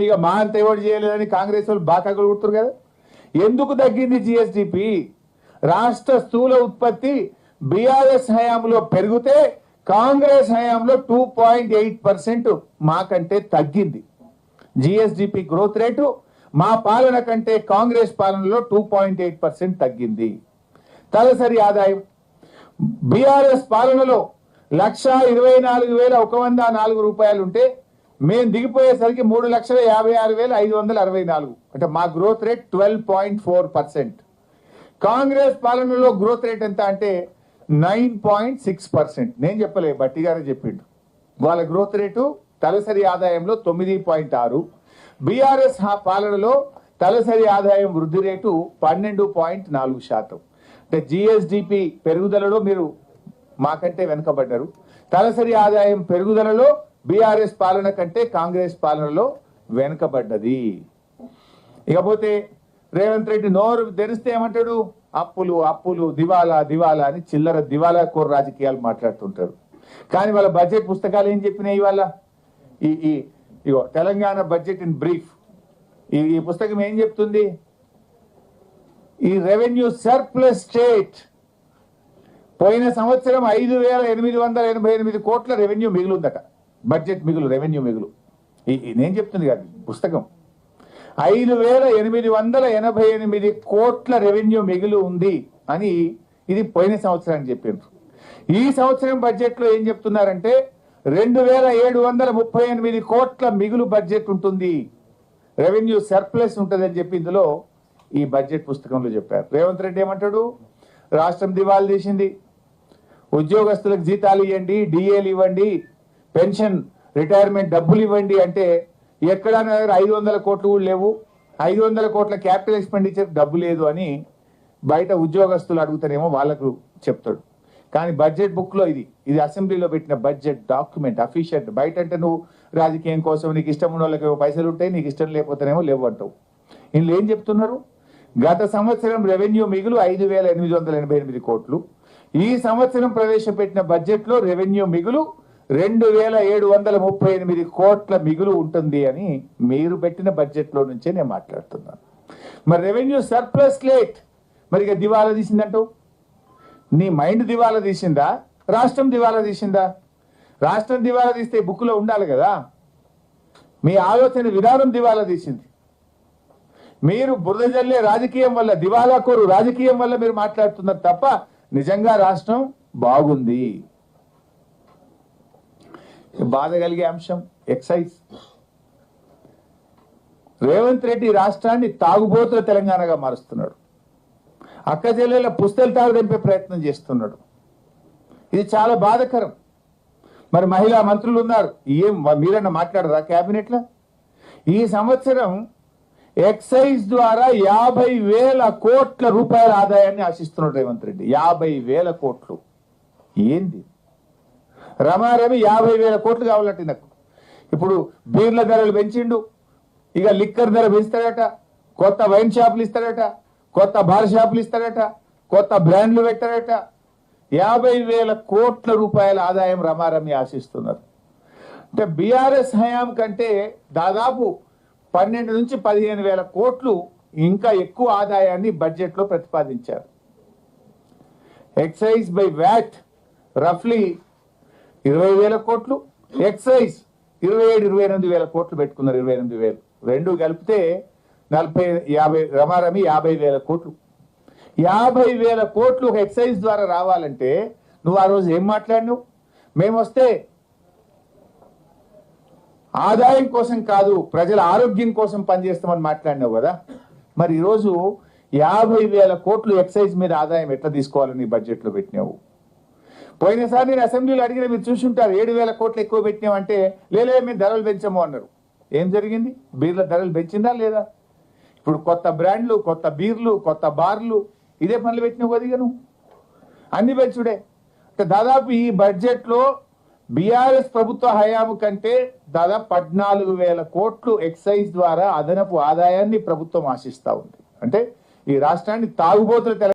ఇక మా అంత ఎవరు చేయలేదని కాంగ్రెస్ వాళ్ళు బాగా కొడుతున్నారు కదా? ఎందుకు తగ్గింది జిఎస్డిపి రాష్ట్ర స్థూల ఉత్పత్తి బీఆర్ఎస్ హయాంలో పెరిగితే కాంగ్రెస్ హయాంలో టూ పాయింట్ ఎయిట్ పర్సెంట్ మాకంటే తగ్గింది. జిఎస్డిపి గ్రోత్ రేటు మా పాలన కంటే కాంగ్రెస్ పాలనలో టూ పాయింట్ ఎయిట్ పర్సెంట్ తగ్గింది. తలసరి ఆదాయం. బీఆర్ఎస్ పాలనలో లక్ష ఇరవై నాలుగు వేల ఒక వంద నాలుగు రూపాయలుంటే మేము దిగిపోయేసరికి మూడు లక్షల యాభై ఆరు వేల ఐదు వందల అరవై నాలుగు. అంటే మా growth rate twelve point four percent Congress పాలనలో గ్రోత్ రేట్ ఎంత అంటే నైన్ పాయింట్ సిక్స్ పర్సెంట్ నేను చెప్పలే బట్టి గారే చెప్పిండు. వాళ్ళ గ్రోత్ రేటు తలసరి ఆదాయంలో తొమ్మిది పాయింట్ ఆరు. బీఆర్ఎస్ పాలనలో తలసరి ఆదాయం వృద్ధి రేటు పన్నెండు పాయింట్ నాలుగు శాతం. అంటే జిఎస్డిపి పెరుగుదలలో మీరు మాకంటే వెనుకబడ్డారు. తలసరి ఆదాయం పెరుగుదలలో బీఆర్ఎస్ పాలన కంటే కాంగ్రెస్ పాలనలో వెనుకబడ్డది. ఇకపోతే రేవంత్ రెడ్డి నోరు తెరిస్తే ఏమంటాడు? అప్పులు అప్పులు దివాలా దివాలా అని చిల్లర దివాలా కోర రాజకీయాలు మాట్లాడుతుంటారు. కానీ వాళ్ళ బడ్జెట్ పుస్తకాలు ఏం చెప్పినాయి ఇవాళ? ఈ ఈ ఇగో తెలంగాణ బడ్జెట్ ఇన్ బ్రీఫ్. ఈ ఈ పుస్తకం ఏం చెప్తుంది? ఈ రెవెన్యూ సర్ప్లస్ స్టేట్. పోయిన సంవత్సరం ఐదు వేల ఎనిమిది వందల ఎనభై ఎనిమిది కోట్ల రెవెన్యూ మిగిలిందట. బడ్జెట్ మిగులు రెవెన్యూ మిగులు. ఈ నేను చెప్తుంది కాదు పుస్తకం. ఐదు వేల ఎనిమిది వందల ఎనభై ఎనిమిది కోట్ల రెవెన్యూ మిగులు ఉంది అని ఇది పోయిన సంవత్సరానికి చెప్పిండ్రు. ఈ సంవత్సరం బడ్జెట్లో ఏం చెప్తున్నారంటే రెండు వేల ఏడు వందల ముప్పై ఎనిమిది కోట్ల మిగులు బడ్జెట్ ఉంటుంది. రెవెన్యూ సర్ప్లస్ ఉంటుంది అని చెప్పి ఇందులో ఈ బడ్జెట్ పుస్తకంలో చెప్పారు. రేవంత్ రెడ్డి ఏమంటాడు? రాష్ట్రం దివాలు తీసింది. ఉద్యోగస్తులకు జీతాలు ఇవ్వండి డిఏలు ఇవ్వండి పెన్షన్ రిటైర్మెంట్ డబ్బులు ఇవ్వండి అంటే ఎక్కడ దగ్గర ఐదు వందల కోట్లు కూడా లేవు. ఐదు వందల కోట్ల క్యాపిటల్ ఎక్స్పెండిచర్ డబ్బు లేదు అని బయట ఉద్యోగస్తులు అడుగుతారేమో వాళ్ళకు చెప్తాడు. కానీ బడ్జెట్ బుక్లో ఇది ఇది అసెంబ్లీలో పెట్టిన బడ్జెట్ డాక్యుమెంట్ అఫీషియల్ బయట అంటే నువ్వు రాజకీయం కోసం నీకు ఇష్టం ఉన్న వాళ్ళకి పైసలు ఉంటాయి నీకు ఇష్టం లేకపోతేనేమో లేవు అంటావు. వీళ్ళు ఏం చెప్తున్నారు? గత సంవత్సరం రెవెన్యూ మిగులు ఐదు వేల ఎనిమిది వందల ఎనభై ఎనిమిది కోట్లు. ఈ సంవత్సరం ప్రవేశపెట్టిన బడ్జెట్లో రెవెన్యూ మిగులు రెండు వేల ఏడు వందల ముప్పై ఎనిమిది కోట్ల మిగులు ఉంటుంది అని మీరు పెట్టిన బడ్జెట్లో నుంచే నేను మాట్లాడుతున్నాను. మరి రెవెన్యూ సర్ప్లస్ లేట్ మరి ఇక దివాలా తీసిందంటూ? నీ మైండ్ దివాలా తీసిందా? రాష్ట్రం దివాలా తీసిందా? రాష్ట్రం దివాలా తీస్తే బుక్లో ఉండాలి కదా? మీ ఆలోచన విధానం దివాలా తీసింది. మీరు బురద జల్లే రాజకీయం వల్ల దివాలా కోరు రాజకీయం వల్ల మీరు మాట్లాడుతున్నారు తప్ప నిజంగా రాష్ట్రం బాగుంది. బాధ కలిగే అంశం ఎక్సైజ్. రేవంత్ రెడ్డి రాష్ట్రాన్ని తాగుబోతుల తెలంగాణగా మారుస్తున్నాడు. అక్క చెల్లెల పుస్తలు తాగు ప్రయత్నం చేస్తున్నాడు. ఇది చాలా బాధకరం. మరి మహిళా మంత్రులు ఉన్నారు. ఏం మీరన్నా మాట్లాడరా క్యాబినెట్లో? ఈ సంవత్సరం ఎక్సైజ్ ద్వారా యాభై వేల కోట్ల రూపాయల ఆదాయాన్ని ఆశిస్తున్నాడు రేవంత్ రెడ్డి. యాభై వేల కోట్లు. ఏంది? రమారమి యాభై వేల కోట్లు కావాలంటే నాకు. ఇప్పుడు బీర్ల ధరలు పెంచిండు. ఇక లిక్కర్ ధర పెంచుతాడట కొత్త వైన్ షాపులు ఇస్తాడట కొత్త బార్ షాపులు ఇస్తాడట కొత్త బ్రాండ్లు పెట్టారట. యాభై వేల కోట్ల రూపాయల ఆదాయం రమారమి ఆశిస్తున్నారు. అంటే బీఆర్ఎస్ హయాం కంటే దాదాపు పన్నెండు నుంచి పదిహేను వేల కోట్లు ఇంకా ఎక్కువ ఆదాయాన్ని బడ్జెట్లో ప్రతిపాదించారు. ఎక్సైజ్ బై వ్యాట్ రఫ్లీ ఇరవై వేల కోట్లు ఎక్సైజ్ ఇరవై ఏడు ఇరవై ఎనిమిది వేల కోట్లు పెట్టుకున్నారు ఇరవై ఎనిమిది వేలు. రెండు కలిపితే నలభై యాభై రమారమి యాభై వేల కోట్లు. యాభై వేల కోట్లు ఒక ఎక్సైజ్ ద్వారా రావాలంటే నువ్వు ఆ రోజు ఏం మాట్లాడినావు? మేము వస్తే ఆదాయం కోసం కాదు ప్రజల ఆరోగ్యం కోసం పనిచేస్తామని మాట్లాడినావు కదా. మరి ఈరోజు యాభై వేల కోట్లు ఎక్సైజ్ మీద ఆదాయం ఎట్లా తీసుకోవాలని బడ్జెట్లో పెట్టినావు? పోయినసారి నేను అసెంబ్లీలో అడిగిన మీరు చూసుంటారు ఏడు వేల కోట్లు ఎక్కువ పెట్టినామంటే లేలే మేము ధరలు పెంచాము అన్నారు. ఏం జరిగింది? బీర్ల ధరలు పెంచిందా లేదా? ఇప్పుడు కొత్త బ్రాండ్లు కొత్త బీర్లు కొత్త బార్లు ఇదే పనులు పెట్టినావు కదా నువ్వు. అన్ని పెంచుడే దాదాపు ఈ బడ్జెట్లో బీఆర్ఎస్ ప్రభుత్వ హయాము కంటే దాదాపు పద్నాలుగు వేల కోట్లు ఎక్సైజ్ ద్వారా అదనపు ఆదాయాన్ని ప్రభుత్వం ఆశిస్తా ఉంది. అంటే ఈ రాష్ట్రాన్ని తాగుబోతుల